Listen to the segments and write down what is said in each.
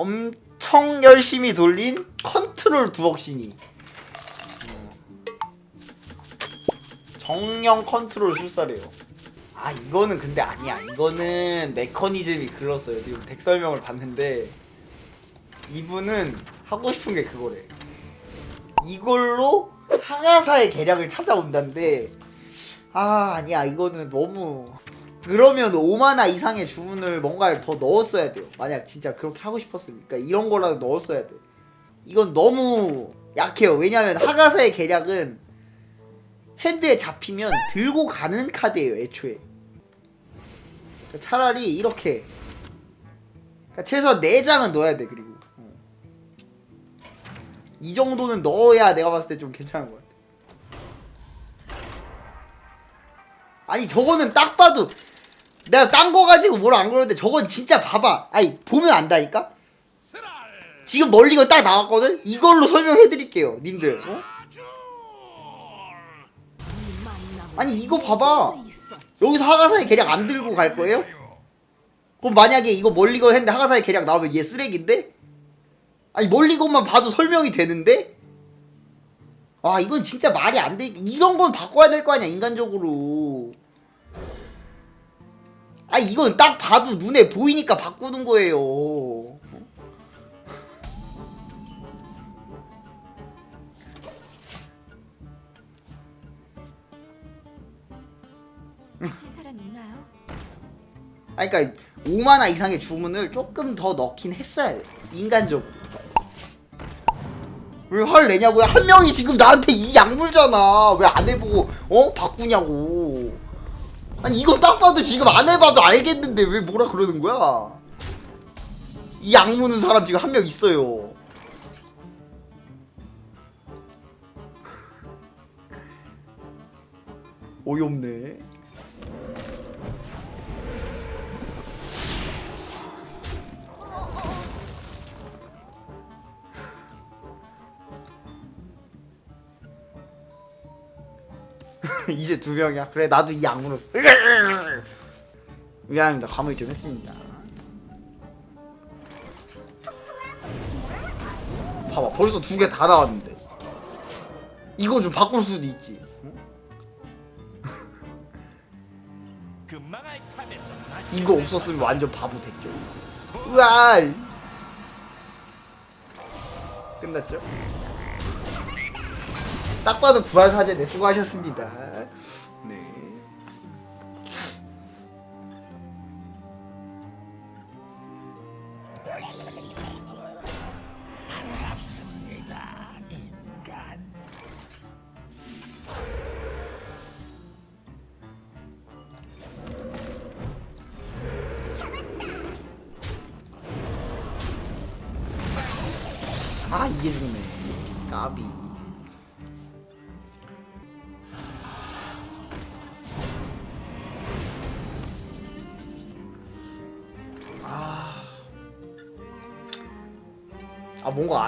엄청 열심히 돌린 컨트롤 두억신이. 어. 정령 컨트롤 술사래요. 아 이거는 근데 아니야. 이거는 메커니즘이 글렀어요. 지금 덱 설명을 봤는데 이분은 하고 싶은 게 그거래. 이걸로 하가사의 계략을 찾아온다는데 아 아니야. 이거는 너무 그러면 5만화 이상의 주문을 뭔가를 더 넣었어야 돼요. 만약 진짜 그렇게 하고 싶었으니까 그러니까 이런 거라도 넣었어야 돼. 이건 너무 약해요. 왜냐면 하가사의 계략은 핸드에 잡히면 들고 가는 카드예요 애초에. 그러니까 차라리 이렇게. 그러니까 최소한 4장은 넣어야 돼 그리고. 어. 이 정도는 넣어야 내가 봤을 때 좀 괜찮은 것 같아. 아니 저거는 딱 봐도 내가 딴 거 가지고 뭐라 안 그러는데 저건 진짜 봐봐 아니 보면 안다니까 지금 멀리건 딱 나왔거든 이걸로 설명해 드릴게요 님들 어? 아니 이거 봐봐 여기서 하가사의 계략 안 들고 갈 거예요? 그럼 만약에 이거 멀리건 했는데 하가사의 계략 나오면 얘 쓰레기인데? 아니 멀리건만 봐도 설명이 되는데? 아 이건 진짜 말이 안 돼. 이런 건 바꿔야 될 거 아니야 인간적으로. 아 이건 딱 봐도 눈에 보이니까 바꾸는 거예요. 다친 사람 있나요? 아 그러니까 5만화 이상의 주문을 조금 더 넣긴 했어야 돼. 인간적으로. 왜 화를 내냐고요? 한 명이 지금 나한테 이 약물잖아. 왜 안 해보고 어 바꾸냐고. 아니 이거 딱 봐도 지금 안 해봐도 알겠는데 왜 뭐라 그러는 거야? 이 약무는 사람 지금 한 명 있어요. 어이없네. 이제 두 명이야. 그래 나도 이 악물어. 미안합니다. 과몰입 좀 했습니다. 봐봐 벌써 두 개 다 나왔는데. 이거 좀 바꿀 수도 있지. 응? 이거 없었으면 완전 바보 됐죠. 우와. 끝났죠? 딱 봐도 부활 사제네 수고하셨습니다. 네.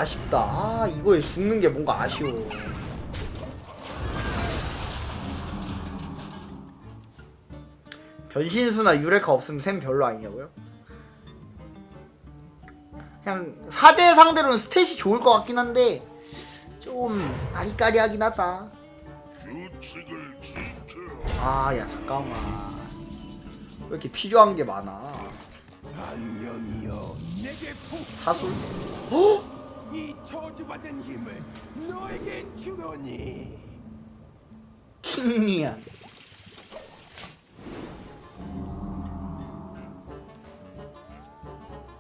아 아쉽다. 아 이거에 죽는 게 뭔가 아쉬워. 변신수나 유레카 없으면 셈 별로 아니냐고요? 그냥 사제 상대로는 스탯이 좋을 것 같긴 한데 좀 아리까리하긴 하다. 아 야 잠깐만. 왜 이렇게 필요한 게 많아? 내게 사술? 이 저주받은 힘을 너에게 주노니 킹리야.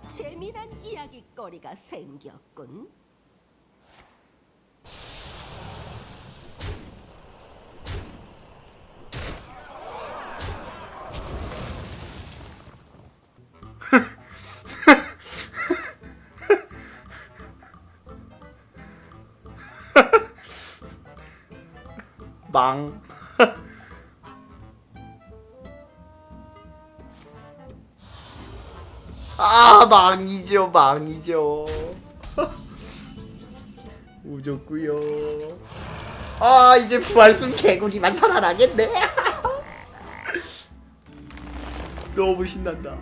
재미난 이야기거리가 생겼군. 망. 아 망이죠 망이죠. 우졌구요. 아 이제 부활숨 개구리만 살아나겠네. 너무 신난다.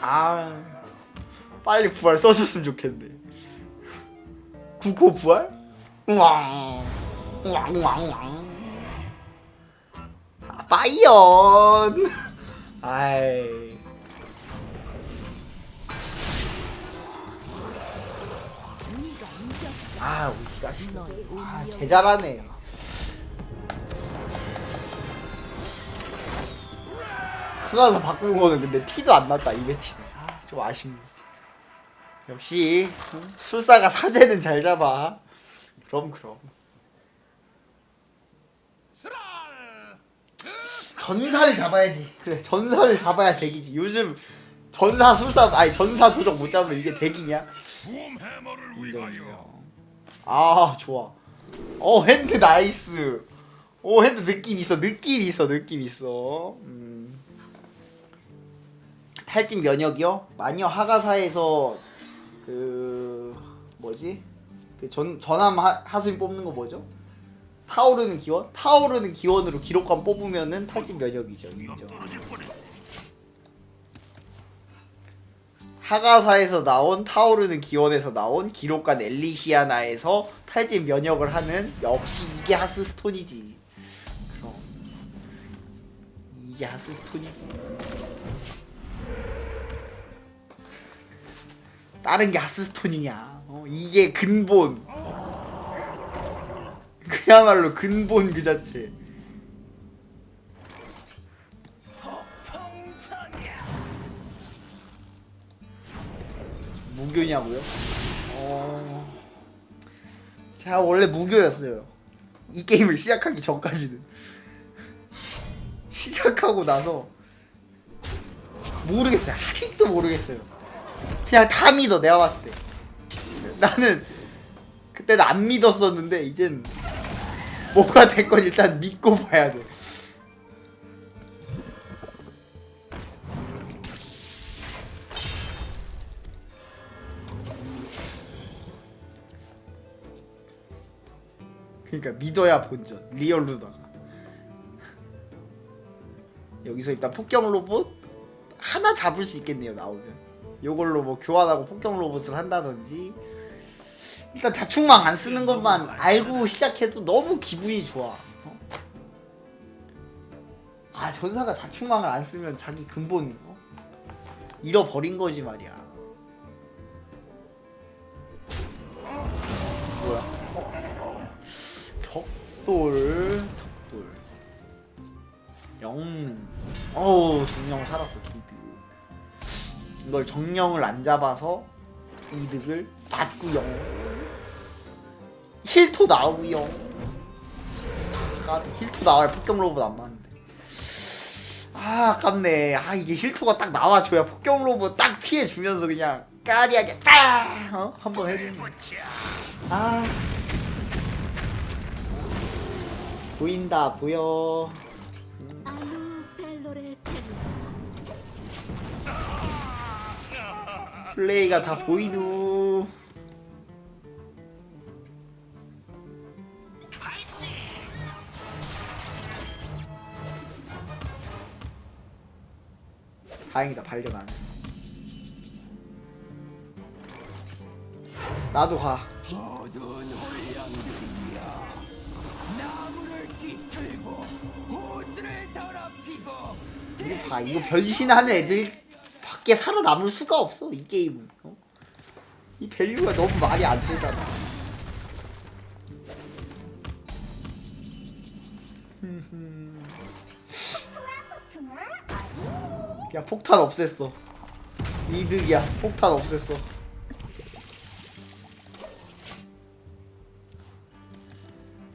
아. 빨리 부활 써줬으면 좋겠네. 국호 부활? 우왕 우왕 우왕 우왕. 아, 파이언. 아이. 아 씨. 너의 아, 개 잘하네. 그가서 바꾸는 거는 근데 티도 안 났다 이 매치는. 아, 좀 아쉽네. 역시 응? 술사가 사제는 잘 잡아. 그럼 그럼. 전사를 잡아야지. 그래 전사를 잡아야 덱이지. 요즘 전사 술사 아니 전사 도적 못 잡으면 이게 인정이요. 아 좋아. 어 핸드 나이스. 오 핸드 느낌 있어 느낌 있어 느낌 있어. 음. 탈진 면역이요? 마녀 하가사에서 그 뭐지? 그 전 전함 하, 하수인 뽑는 거 뭐죠? 타오르는 기원? 타오르는 기원으로 기록관 뽑으면은 탈진 면역이죠. 인정. 하가사에서 나온 타오르는 기원에서 나온 기록관 엘리시아나에서 탈진 면역을 하는 역시 이게 하스스톤이지. 그럼 이게 하스스톤이지. 다른 게 하스스톤이냐? 어, 이게 근본. 그야말로 근본 그 자체. 무교냐고요? 어... 제가 원래 무교였어요. 이 게임을 시작하기 전까지는. 시작하고 나서 모르겠어요. 아직도 모르겠어요. 그냥 다 믿어 내가 봤을 때. 나는 그때는 안 믿었었는데 이젠 뭐가 됐건 일단 믿고 봐야 돼. 그러니까 믿어야 본전 리얼 루다가 여기서 일단 폭격 로봇 하나 잡을 수 있겠네요 나오면 요걸로 뭐 교환하고 폭격 로봇을 한다든지. 일단 자충망 안 쓰는 것만 알고 시작해도 너무 기분이 좋아. 어? 아 전사가 자충망을 안 쓰면 자기 근본 어? 잃어버린 거지 말이야. 뭐야? 격돌 격돌. 영능 어우 정령 살았어 이걸 정령을 안 잡아서 이득을 받구요. 힐토 나오구요. 아, 힐토 나와야 폭격 로봇 안 맞는데. 아 아깝네. 아 이게 힐토가 딱 나와줘야 폭격 로봇 딱 피해주면서 그냥 까리하게 딱 어? 한번 해주는 아. 보인다 보여 플레이가 다 보이누 다행이다 발견 안 해. 나도 가. 이거 봐. 이거 변신하는 애들 밖에 살아남을 수가 없어. 이 게임은. 어? 이 밸류가 너무 말이 안 되잖아. 야 폭탄 없앴어. 이득이야. 폭탄 없앴어.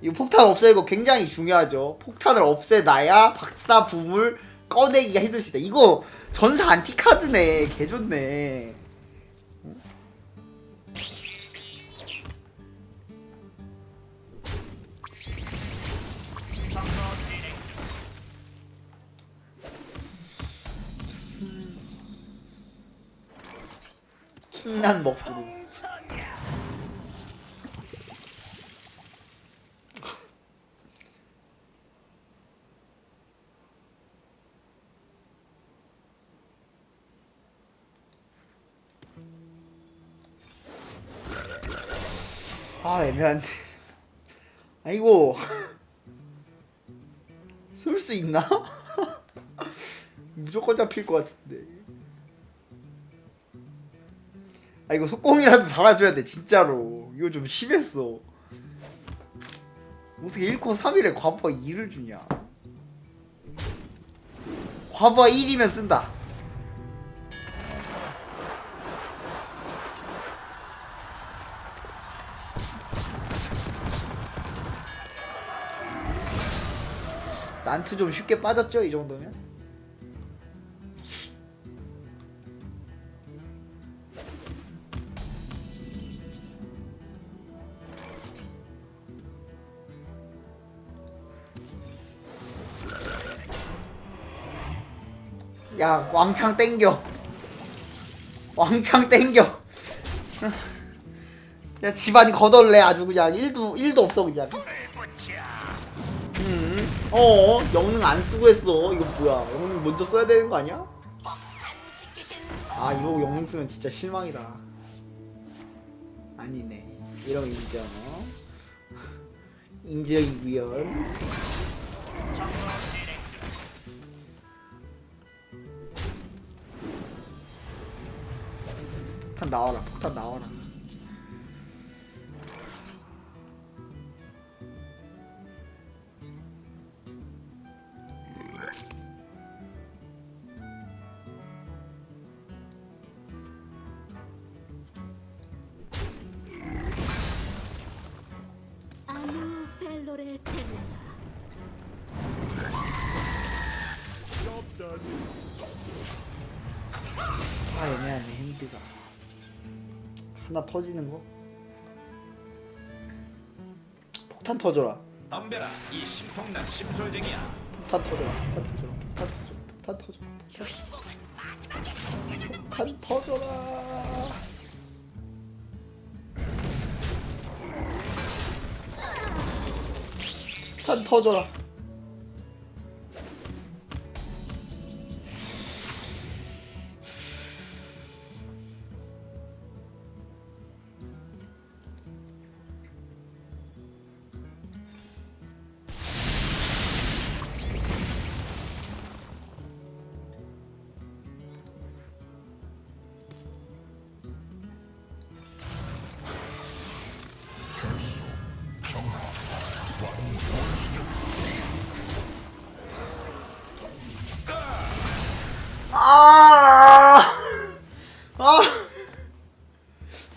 이거 폭탄 없애고 굉장히 중요하죠. 폭탄을 없애놔야 박사 붐을 꺼내기가 힘들 수 있다. 이거 전사 안티 카드네. 개 좋네. 신난 먹구 아 애매한데. 아이고. 쏠 수 있나? 무조건 잡힐 것 같은데. 아 이거 속공이라도 달아줘야 돼 진짜로. 이거 좀 심했어. 어떻게 1코 3일에 과부하 2를 주냐? 과부하 1이면 쓴다 난투 좀 쉽게 빠졌죠 이 정도면? 야 왕창 땡겨 왕창 땡겨 야 집안 거덜내 아주 그냥 1도 1도 없어 그냥 음. 어 영능 안 쓰고 했어. 이거 뭐야? 영능 먼저 써야 되는 거 아니야? 아 이러고 영능 쓰면 진짜 실망이다. 아니네. 이런 인정. 인정이구요 폭탄 나와라 폭탄 나와라 아 애매하네 핸드가. 하나 터지는 거? 폭탄 터져라. 덤벼라 이 심통난 심솔쟁이야. 폭탄 터져라 폭탄 터져라 폭탄 터져라 폭탄 터져라. 폭탄 터져라. 폭탄 터져라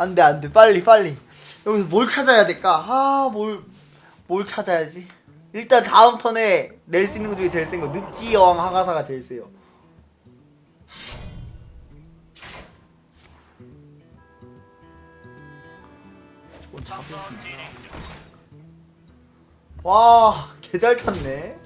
안돼 안돼 빨리 빨리 여기서 뭘 찾아야 될까? 아, 뭘, 뭘 찾아야지? 일단 다음 턴에 낼 수 있는 것 중에 제일 센 거 늪지 여왕 하가사가 제일 세요. 와, 개 잘 탔네.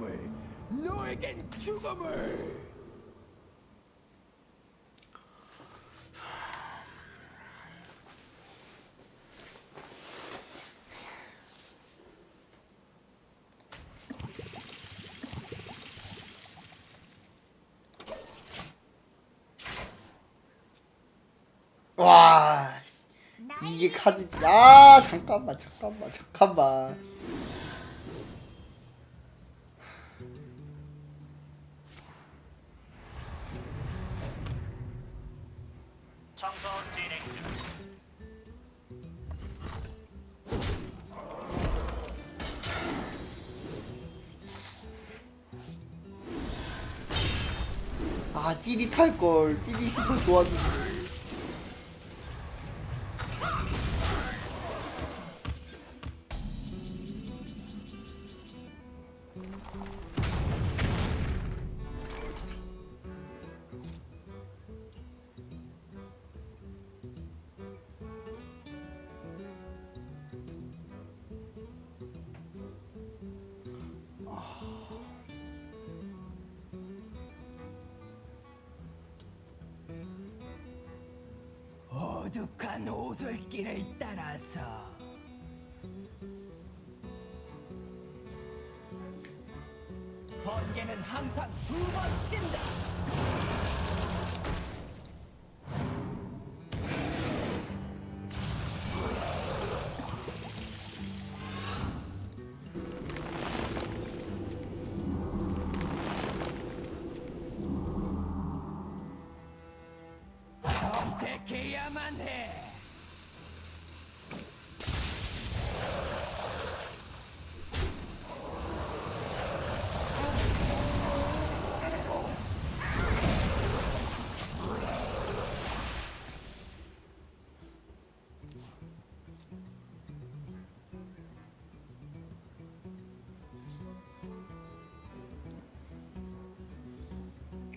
힘을 너에겐 죽음을 와, 이게 카드지. 아, 잠깐만, 잠깐만, 잠깐만. 아, 찌릿할 걸. 찌릿이 더 좋아지지.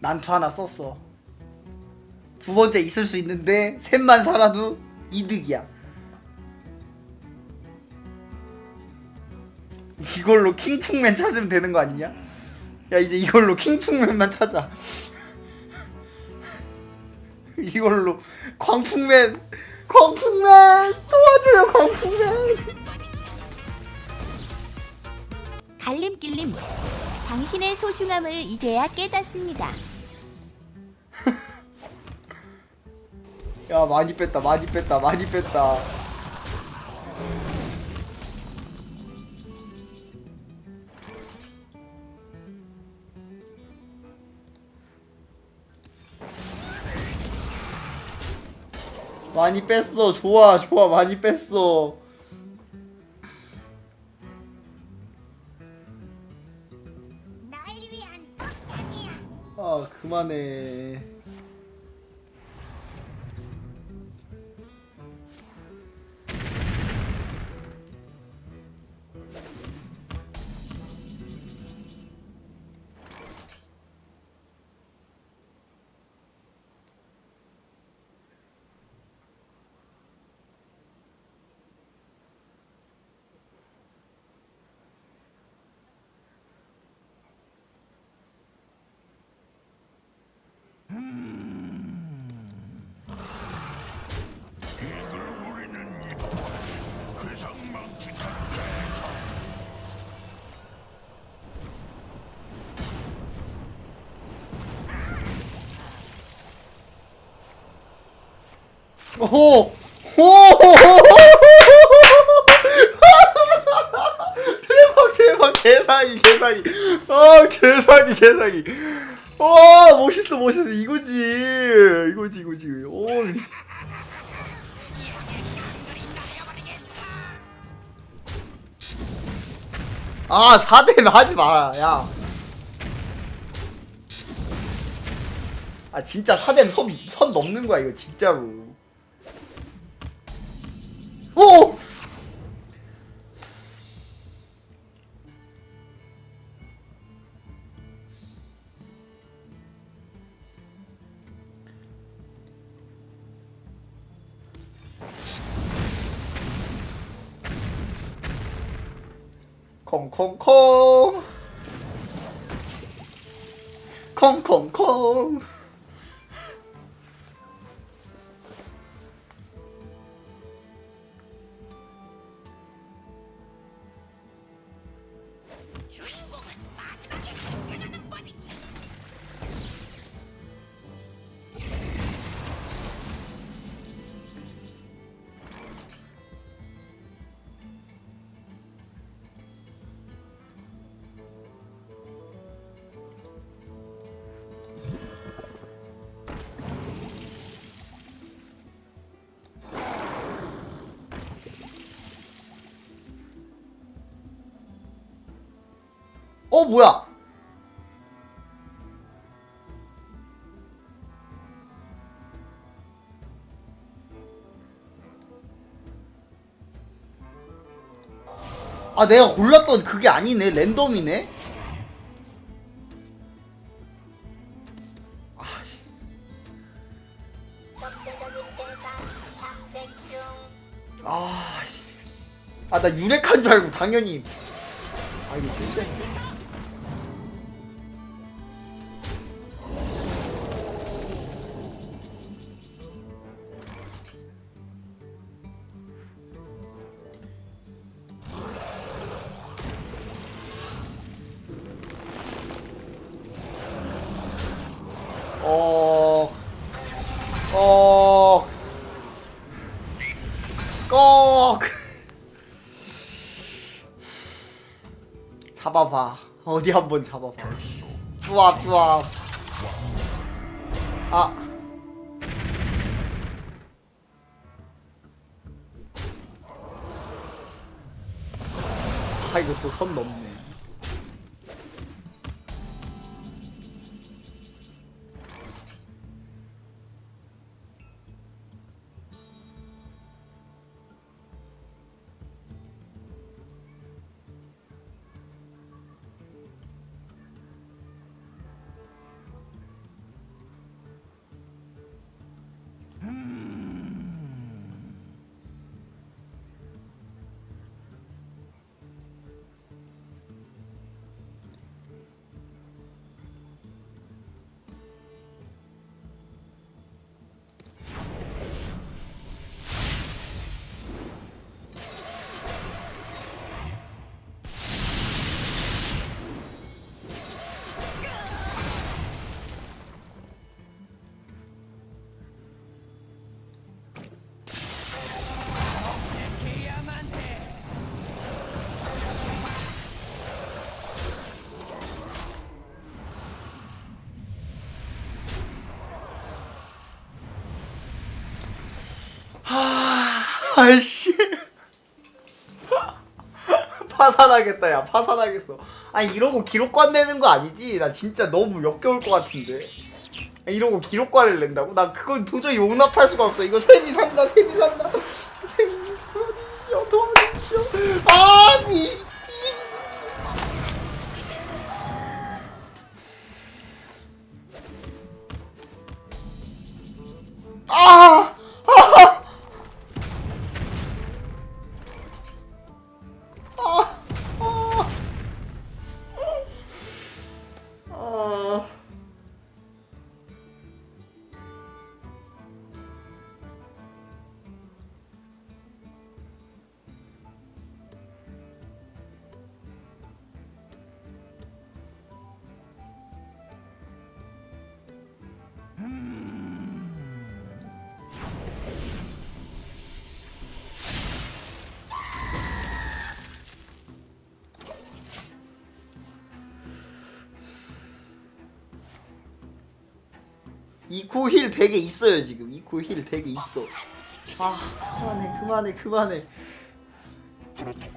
난투 하나 썼어. 두 번째 있을 수 있는데 셋만 살아도 이득이야. 이걸로 킹풍맨 찾으면 되는 거 아니냐? 야 이제 이걸로 킹풍맨만 찾아. 이걸로 광풍맨, 광풍맨 도와줘요 광풍맨. 갈림길림 당신의 소중함을 이제야 깨닫습니다. 야 많이 뺐다 많이 뺐다 많이 뺐다. 많이 뺐어 좋아 좋아 많이 뺐어. 아 그만해 오! 오! 대박 대박 개사기 개사기 아 개사기 개사기 와 멋있어 멋있어 이거지 이거지 이거지 오 아, 4대면 하지 마, 야. 아, 진짜 4대면 선, 선 넘는 거야, 이거, 진짜로. 어 뭐야? 아 내가 골랐던 그게 아니네. 랜덤이네. 아씨. 아씨. 아나 유렉한 줄 알고 당연히. 아 이거 진짜 잡아봐. 어디 한번 잡아봐. 뚜압 뚜압. 아. 아 이거 또 선 넘네. 파산하겠다 야. 파산하겠어. 아니 이러고 기록관 내는 거 아니지? 나 진짜 너무 역겨울 것 같은데. 아, 이러고 기록관을 낸다고? 나 그건 도저히 용납할 수가 없어. 이거 셈이 산다 셈이 산다. 셈이 도와주십시오 아니 이코 힐 되게 있어요 지금. 이코 힐 되게 있어. 아 그만해 그만해 그만해. 카드가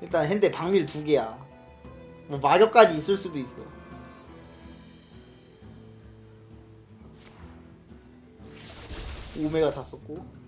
일단 핸데 방밀 두 개야. 뭐 마력까지 있을 수도 있어. 오메가 다 썼고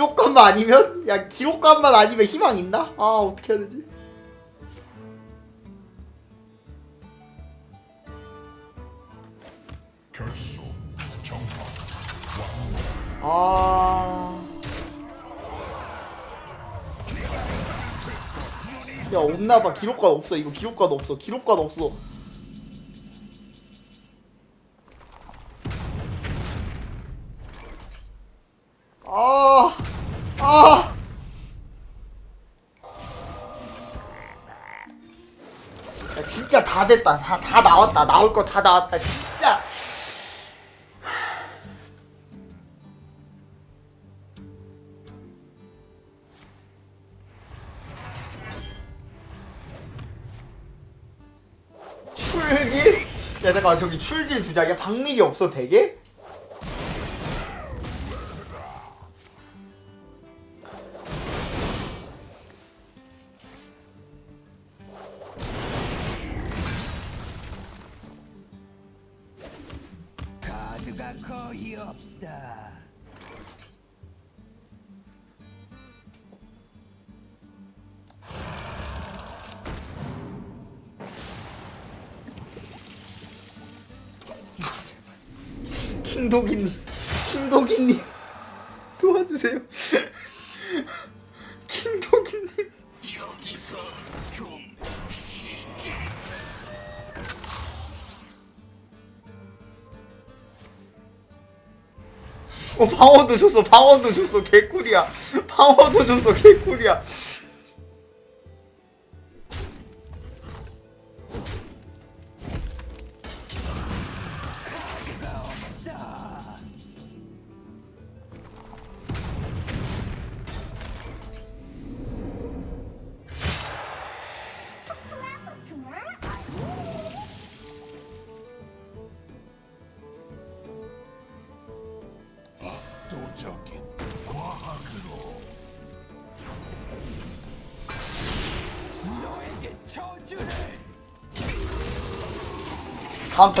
기록관만 아니면? 야, 기록관만 아니면 희망 있나? 아, 어떻게 해야 되지? 아. 야, 없나봐. 기록관 없어. 이거 기록관 없어. 기록관 없어. 됐다. 다, 다 나왔다. 나올 거 다 나왔다. 진짜. 출길? 야 잠깐 저기 출길 주작이야? 박밀이 없어 되게? 킹도기님 킹도기님 도와주세요. 킹도기님. 여기서 좀 쉬게. 어 방어도 줬어 방어도 줬어 개꿀이야. 방어도 줬어 개꿀이야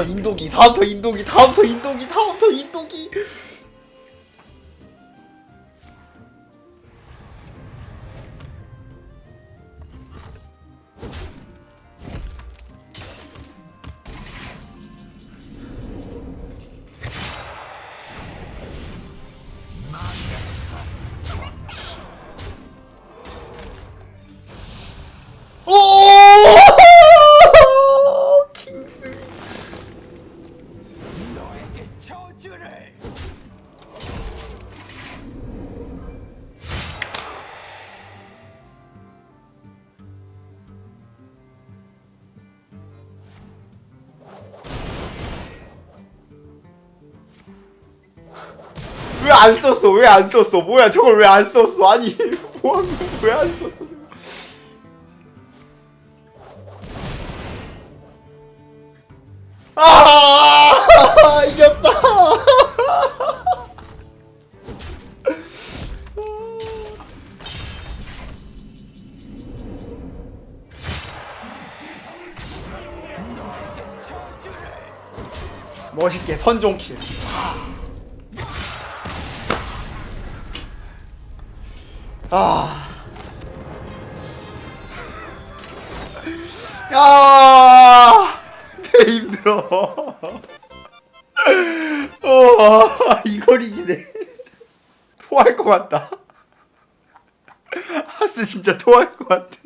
다음부터 인도기 다음부터 인도기 다음부터 인도기 다음부터 인도기 안 썼어? 왜 안 썼어? 뭐야 저걸 왜 안 썼어? 아니 뭐한 거야? 왜 안 썼어? 아 이겼다. 멋있게 선종킬. 아. 야, 배 힘들어. 어, 이걸 이기네. 토할 것 같다. 하스 진짜 토할 것 같아.